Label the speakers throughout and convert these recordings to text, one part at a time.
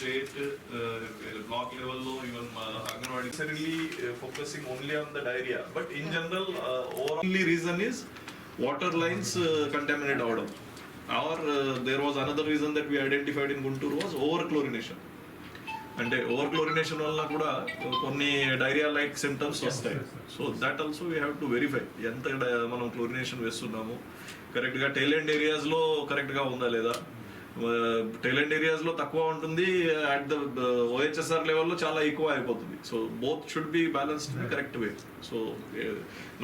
Speaker 1: State block లెవెల్లో even anganwadi సరిగ్లీ focusing only on the diarrhoea but in general only reason is water lines contaminate అవడం or there was another reason that we identified in Guntur was over chlorination అంటే over chlorination వల్ల కూడా కొన్ని diarrhoea like symptoms వస్తాయి. So that also we have to verify ఎంత మనం chlorination వేస్తున్నాము? కరెక్ట్గా టైలెండ్ ఏరియాస్లో కరెక్ట్గా ఉందా లేదా? టైలెండ్ ఏరియాస్లో తక్కువ ఉంటుంది అట్ ద ఓహెచ్ఎస్ఆర్ లెవెల్లో చాలా ఎక్కువ అయిపోతుంది. So both should be balanced correct way so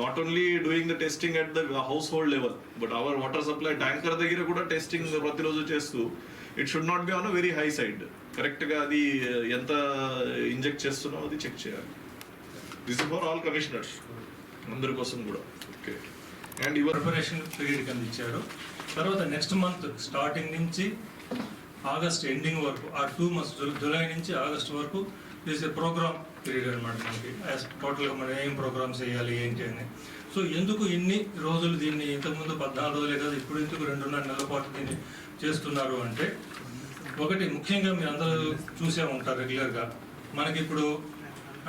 Speaker 1: not only doing the testing at the household level but our water supply tanker దగ్గర కూడా టెస్టింగ్ ప్రతిరోజు చేస్తూ it should not be on a very high side కరెక్ట్గా అది ఎంత inject చేస్తున్నామో అది check చేయాలి. దిస్ ఫర్ ఆల్ కమిషనర్స్ అందరి కోసం కూడా. Okay and your
Speaker 2: preparation period కింద ఇచ్చారు. తర్వాత నెక్స్ట్ మంత్ స్టార్టింగ్ నుంచి ఆగస్ట్ ఎండింగ్ వరకు ఆ టూ మంత్స్ జూలై నుంచి ఆగస్ట్ వరకు దిస్ ఏ ప్రోగ్రామ్ పీరియడ్ అనమాట మనకి. టోటల్గా మనం ఏం ప్రోగ్రామ్స్ చేయాలి ఏంటి అని. సో ఎందుకు ఇన్ని రోజులు దీన్ని ఇంతకుముందు పద్నాలుగు రోజులే కదా ఇప్పుడు ఎందుకు రెండున్నర నెలల పాటు దీన్ని చేస్తున్నారు అంటే ఒకటి ముఖ్యంగా మీరు అందరూ చూసే ఉంటారు రెగ్యులర్గా మనకి ఇప్పుడు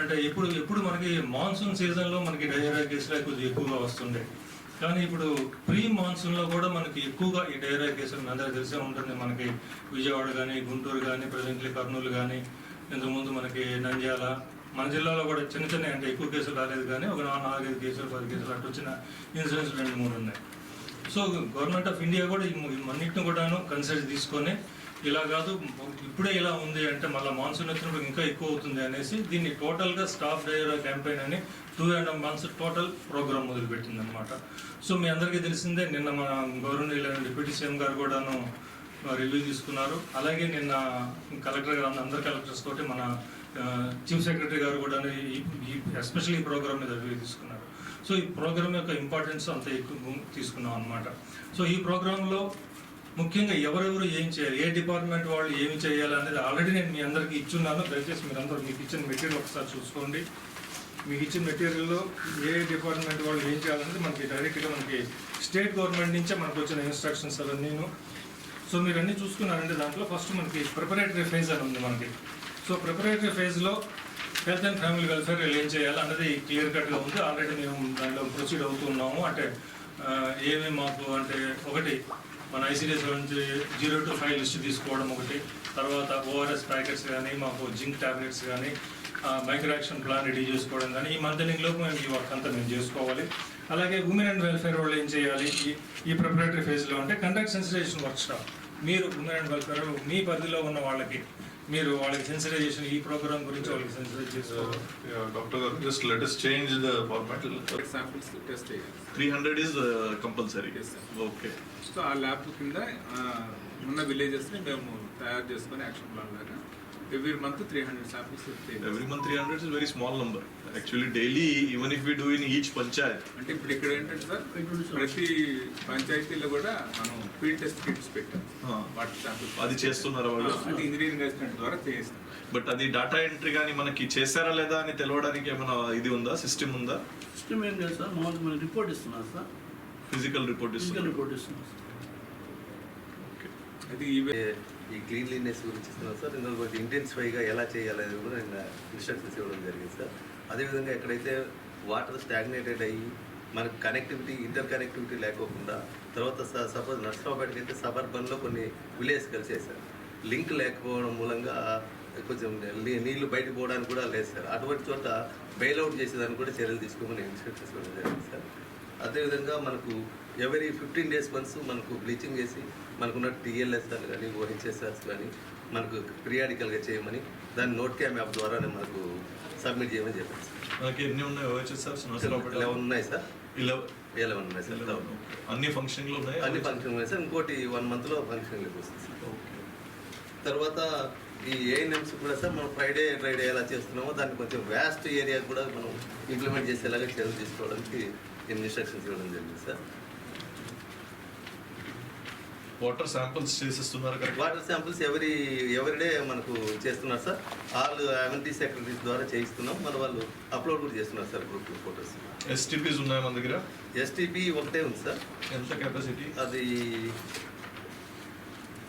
Speaker 2: అంటే ఇప్పుడు ఎప్పుడు మనకి మాన్సూన్ సీజన్లో మనకి డయేరియా కేసులు కొద్దిగా ఎక్కువగా వస్తుండే. కానీ ఇప్పుడు ప్రీ మాన్సూన్లో కూడా మనకి ఎక్కువగా ఈ డైరియా కేసులు మీ అందరికీ తెలిసే ఉంటుంది. మనకి విజయవాడ కానీ గుంటూరు కానీ ప్రజెంట్లీ కర్నూలు కానీ ఇంతకుముందు మనకి నంద్యాల మన జిల్లాలో కూడా చిన్న చిన్న అంటే ఎక్కువ కేసులు రాలేదు కానీ ఒక నాలుగు నాలుగైదు కేసులు పది కేసులు అటు వచ్చిన ఇన్సిడెంట్స్ రెండు మూడు ఉన్నాయి. సో గవర్నమెంట్ ఆఫ్ ఇండియా కూడా ఈ అన్నింటిని కూడాను కన్సిడర్ తీసుకొని ఇలా కాదు ఇప్పుడే ఇలా ఉంది అంటే మళ్ళీ మాన్సూన్ వచ్చినప్పుడు ఇంకా ఎక్కువ అవుతుంది అనేసి దీన్ని టోటల్గా స్టాఫ్ డ్రైవర్ క్యాంపెయిన్ అని two and half months total programme మొదలుపెట్టింది అనమాట సో మీ అందరికీ తెలిసిందే నిన్న మన గవర్నర్ డిప్యూటీ సీఎం గారు కూడాను రివ్యూ తీసుకున్నారు. అలాగే నిన్న కలెక్టర్ గారు అందరు కలెక్టర్స్ తోటి మన చీఫ్ సెక్రటరీ గారు కూడా ఎస్పెషల్లీ ఈ ప్రోగ్రామ్ మీద రివ్యూ తీసుకున్నారు. సో ఈ ప్రోగ్రామ్ యొక్క ఇంపార్టెన్స్ అంత ఎక్కువ తీసుకున్నాం అనమాట సో ఈ ప్రోగ్రాంలో ముఖ్యంగా ఎవరెవరు ఏం చేయాలి ఏ డిపార్ట్మెంట్ వాళ్ళు ఏమి చేయాలి అనేది ఆల్రెడీ నేను మీ అందరికీ ఇచ్చున్నాను. దయచేసి మీరందరూ మీకు ఇచ్చిన మెటీరియల్ ఒకసారి చూసుకోండి. మీకు ఇచ్చిన మెటీరియల్లో ఏ డిపార్ట్మెంట్ వాళ్ళు ఏం చేయాలనేది మనకి డైరెక్ట్గా మనకి స్టేట్ గవర్నమెంట్ నుంచే మనకు వచ్చిన ఇన్స్ట్రక్షన్స్ అవన్నీను సో మీరు అన్ని చూసుకున్నారంటే దాంట్లో ఫస్ట్ మనకి ప్రిపరేటరీ ఫేజ్ అని ఉంది మనకి. సో ప్రిపరేటరీ ఫేజ్లో హెల్త్ అండ్ ఫ్యామిలీ వెల్ఫేర్ ఏం చేయాలి అన్నది క్లియర్ కట్గా ఉంది. ఆల్రెడీ మేము దాంట్లో ప్రొసీడ్ అవుతున్నాము. అంటే ఏమేమి మాకు అంటే ఒకటి మన ఐసీడీఎస్ నుంచి జీరో టు ఫైవ్ లిస్ట్ తీసుకోవడం ఒకటి. తర్వాత ఓఆర్ఎస్ ప్యాకెట్స్ కానీ మాకు జింక్ టాబ్లెట్స్ కానీ మైక్రో యాక్షన్ ప్లాన్ రెడీ చేసుకోవడం కానీ ఈ మంత్ లోపు మేము ఈ వర్క్ అంతా మేము చేసుకోవాలి. అలాగే ఉమెన్ అండ్ వెల్ఫేర్ వాళ్ళు ఏం చేయాలి? ఈ ఈ ప్రిపరేటరీ ఫేజ్లో అంటే కండక్ట్ సెన్సిటైజేషన్ వర్క్ షాప్ మీరు ఉమెన్ అండ్ వెల్ఫేర్ మీ పరిధిలో ఉన్న వాళ్ళకి మీరు వాళ్ళకి సెన్సిటైజేషన్ ఈ ప్రోగ్రామ్ గురించి వాళ్ళకి సెన్సిటైజ్ చేసుకోవాలి
Speaker 1: డాక్టర్ గారు just let us change the format
Speaker 3: samples test చేయాలి
Speaker 1: three hundred is compulsory
Speaker 3: Yes, sir.
Speaker 1: Okay
Speaker 3: so ఆ ల్యాబ్ కింద ఆ, ఉన్న విలేజెస్ని మేము తయారు చేసుకొని యాక్షన్ ప్లాన్ లాగా every month three hundred samples
Speaker 1: every month three hundred is very small number actually daily even if we do in each panchayat
Speaker 3: అంటే ఇప్పుడు ఇక్కడ ఏంటంటే సార్ ప్రతి పంచాయతీలో కూడా మనం ఫీల్డ్ టెస్ట్ కిట్స్ పెట్టాం. వాటర్ శాంపిల్స్
Speaker 1: అది చేస్తున్నారా వాళ్ళు?
Speaker 3: అది ఇంజనీరింగ్ అసిస్టెంట్ ద్వారా చేయిస్తాం.
Speaker 1: బట్ అది డేటా ఎంట్రీ కానీ మనకి చేశారా లేదా అని తెలవడానికి ఏమైనా ఇది ఉందా? సిస్టమ్ ఉందా?
Speaker 4: సిస్టమ్ ఏం లేదు సార్. మామూలుగా మనకి రిపోర్ట్ ఇస్తున్నారు సార్.
Speaker 1: ఫిజికల్ రిపోర్ట్
Speaker 4: ఫిజికల్
Speaker 1: ఇస్తుంది
Speaker 4: రిపోర్ట్ ఇస్తున్నారు సార్.
Speaker 3: అది
Speaker 5: ఈ క్లీన్లీనెస్ గురించి ఇస్తున్నాం సార్. ఇందులో కొంచెం ఇంటెన్సిఫైగా ఎలా చేయాలి అనేది కూడా నేను ఇన్స్ట్రక్షన్స్ ఇవ్వడం జరిగింది సార్. అదేవిధంగా ఎక్కడైతే వాటర్ స్టాగ్నేటెడ్ అయ్యి మనకు కనెక్టివిటీ ఇంటర్ కనెక్టివిటీ లేకోకుండా తర్వాత సపోజ్ నర్సరావుపేటకి అయితే సబర్బన్లో కొన్ని విలేజ్ కలిసాయి సార్. లింక్ లేకపోవడం మూలంగా కొంచెం నీళ్ళు బయటకు పోవడానికి కూడా లేదు సార్. అటువంటి చోట బెయిల్అవుట్ చేసేదానికి కూడా చర్యలు తీసుకోమని ఇన్స్ట్రక్షన్స్ ఇవ్వడం జరిగింది సార్. అదేవిధంగా మనకు ఎవరీ ఫిఫ్టీన్ డేస్ వన్స్ మనకు బ్లీచింగ్ చేసి మనకున్న టీఎల్ఎస్ఆర్ కానీ ఓహెచ్ఎస్ఆర్స్ కానీ మనకు పిరియాడికల్గా చేయమని దాన్ని నోట్ క్యామ్ యాప్ ద్వారానే మనకు సబ్మిట్ చేయమని చెప్పారు సార్
Speaker 1: మనకి ఎన్ని ఉన్నాయి ఓహెచ్ఎస్ఆర్
Speaker 5: లెవెన్ ఉన్నాయి సార్.
Speaker 1: ఇలెవెన్
Speaker 5: లెవెన్ ఉన్నాయి సార్.
Speaker 1: అన్ని ఫంక్షన్లు ఉన్నాయి?
Speaker 5: అన్ని ఫంక్షన్ ఉన్నాయి సార్. ఇంకోటి వన్ మంత్లో ఫంక్షన్లోకి వస్తుంది సార్.
Speaker 1: ఓకే.
Speaker 5: తర్వాత ఈ ఏఎన్ఎంస్ కూడా సార్ మనం ఫ్రైడే ఫ్రైడే ఎలా చేస్తున్నామో దాన్ని కొంచెం వ్యాస్ట్ ఏరియా కూడా మనం ఇంప్లిమెంట్ చేసేలాగా చర్యలు తీసుకోవడానికి ఇన్స్ట్రక్షన్స్ ఇవ్వడం జరిగింది సార్.
Speaker 1: వాటర్ శాంపిల్స్ చేసిస్తున్నారు కరెక్ట్
Speaker 5: వాటర్ శాంపిల్స్ ఎవరి ఎవరిడే మనకు చేస్తున్నారు సార్. ఆల్ అమెంటీ సెక్రటరీస్ ద్వారా చేయిస్తున్నాం. మన వాళ్ళు అప్లోడ్ కూడా చేస్తున్నారు సార్ గ్రూప్ ఫోటోస్.
Speaker 1: ఎస్టీపీస్ ఉన్నాయి మన దగ్గర?
Speaker 5: ఎస్టీపీ ఒకటే ఉంది సార్.
Speaker 1: ఎంత కెపాసిటీ
Speaker 5: అది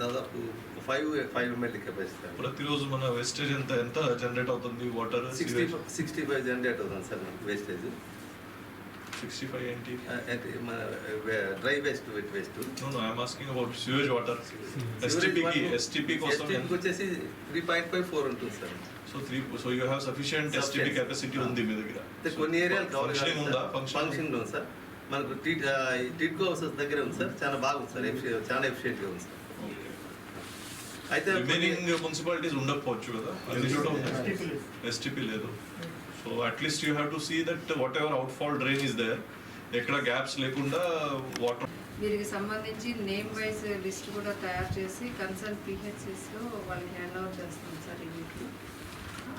Speaker 5: దాదాపు ఫైవ్ ఫైవ్ ఎంఎల్ కెపాసిటీ
Speaker 1: ప్రతిరోజు మన వేస్టేజ్ ఎంత ఎంత జనరేట్ అవుతుంది water
Speaker 5: sixty sixty five generate అవుతుంది సార్ మనకి వేస్టేజ్
Speaker 1: సిక్స్టీ ఫైవ్ ఏంటి
Speaker 5: అంటే మన dry waste wet waste
Speaker 1: no no I'm asking about sewage water ఎస్టీపీకి STP కోసం
Speaker 5: ఎస్టీపీకి వచ్చేసి త్రీ పాయింట్ ఫైవ్ ఫోర్ ఉంటుంది sir
Speaker 1: so three so you have sufficient STP
Speaker 5: Sufficient.
Speaker 1: Capacity ఉంది మీ దగ్గర.
Speaker 5: అంటే కొన్ని ఏరియాలు
Speaker 1: ఫంక్షనింగ్ ఉందా? ఫంక్షన్
Speaker 5: ఫంక్షన్ ఉంది సార్ మనకు టీ టిడ్కో హౌసెస్ దగ్గర ఉంది సార్ చాలా బాగుంది సార్ efficient- చాలా ఎఫిషియెంట్గా ఉంది సార్ అయితే కొన్ని-
Speaker 1: రిమైనింగ్ మున్సిపాలిటీస్ ఉండకపోవచ్చు కదా? అన్ని చోట ఉంది ఎస్టీపీ లేదు. So at least you have to see that whatever outfall drain is there ఎక్కడ గ్యాప్స్ లేకుండా వాటర్
Speaker 6: దీనికి సంబంధించి నేమ్ వైజ్ లిస్ట్ కూడా తయారు చేసి కన్సర్న్ పిహెచ్సిస్లో వాళ్ళని హ్యాండ్ ఓవర్ చేస్తాం సార్ ఈ వీక్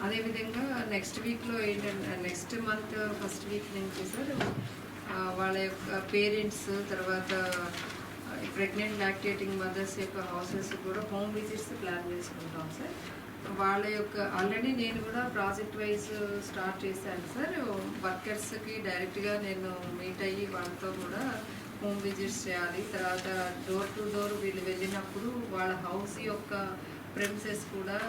Speaker 6: అదేవిధంగా నెక్స్ట్ వీక్లో ఏంటంటే నెక్స్ట్ మంత్ ఫస్ట్ వీక్ నుంచి సార్ వాళ్ళ యొక్క పేరెంట్స్ తర్వాత ప్రెగ్నెంట్ లాక్టేటింగ్ మదర్స్ యొక్క హౌసెస్ కూడా హోమ్ విజిట్స్ ప్లాన్ చేసుకుంటాం సార్. వాళ్ళ యొక్క ఆల్రెడీ నేను కూడా ప్రాజెక్ట్ వైజ్ స్టార్ట్ చేశాను సార్. వర్కర్స్కి డైరెక్ట్గా నేను మీట్ అయ్యి వాళ్ళతో కూడా హోమ్ విజిట్స్ చేయాలి. తర్వాత డోర్ టు డోర్ వీళ్ళు వెళ్ళినప్పుడు వాళ్ళ హౌస్ యొక్క ప్రెమిసెస్ కూడా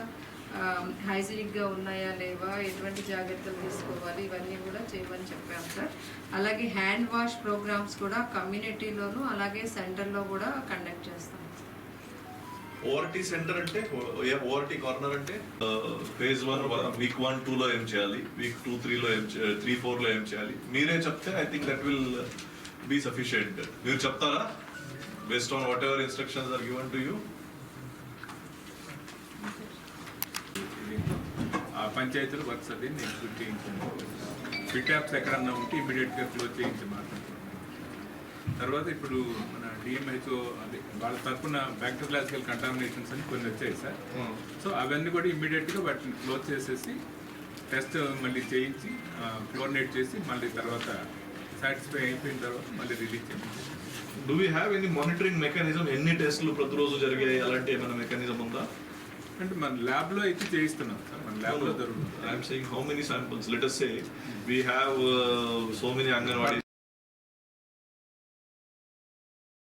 Speaker 6: um, హైజీనిక్గా ఉన్నాయా లేవా ఎటువంటి జాగ్రత్తలు తీసుకోవాలి ఇవన్నీ కూడా చేయమని చెప్పాం సార్. అలాగే హ్యాండ్ వాష్ ప్రోగ్రామ్స్ కూడా కమ్యూనిటీలోను అలాగే సెంటర్లో కూడా కండక్ట్ చేస్తాం.
Speaker 1: ఓఆర్టీ సెంటర్ అంటే ఓఆర్టీ కార్నర్ అంటే phase one week one two లో ఏం చేయాలి? వీక్ టూ త్రీలో ఏం త్రీ ఫోర్లో ఏం చేయాలి? మీరే చెప్తే I think that will be sufficient మీరు చెప్తారా? Based on whatever instructions are given to you
Speaker 3: ఆ పంచాయతీలు వర్క్స్ అది నేను క్లోజ్ చేయించాను. ఫిట్ యాప్స్ ఎక్కడన్నా ఉంటే ఇమీడియట్గా క్లోజ్ చేయించి మాట్లాడుతున్నాను తర్వాత ఇప్పుడు మన డిఎంహెచ్ఓ అది వాళ్ళ తరఫున బ్యాక్టీరియాలజికల్ కంటామినేషన్స్ అని కొన్ని వచ్చాయి సార్. సో అవన్నీ కూడా ఇమీడియట్గా వాటిని క్లోజ్ చేసేసి టెస్ట్ మళ్ళీ చేయించి క్లోరినేట్ చేసి మళ్ళీ తర్వాత సాటిస్ఫై అయిపోయిన తర్వాత మళ్ళీ రిలీజ్ చేయండి
Speaker 1: do we have any monitoring mechanism ఎన్ని టెస్ట్లు ప్రతిరోజు జరిగాయి? అలాంటి ఏమైనా మెకానిజం ఉందా?
Speaker 3: అంటే మన ల్యాబ్లో అయితే చేయిస్తున్నాం సార్. మన ల్యాబ్లో జరుగుతుంది.
Speaker 1: I'm saying how many samples let us say we have so many anganwadi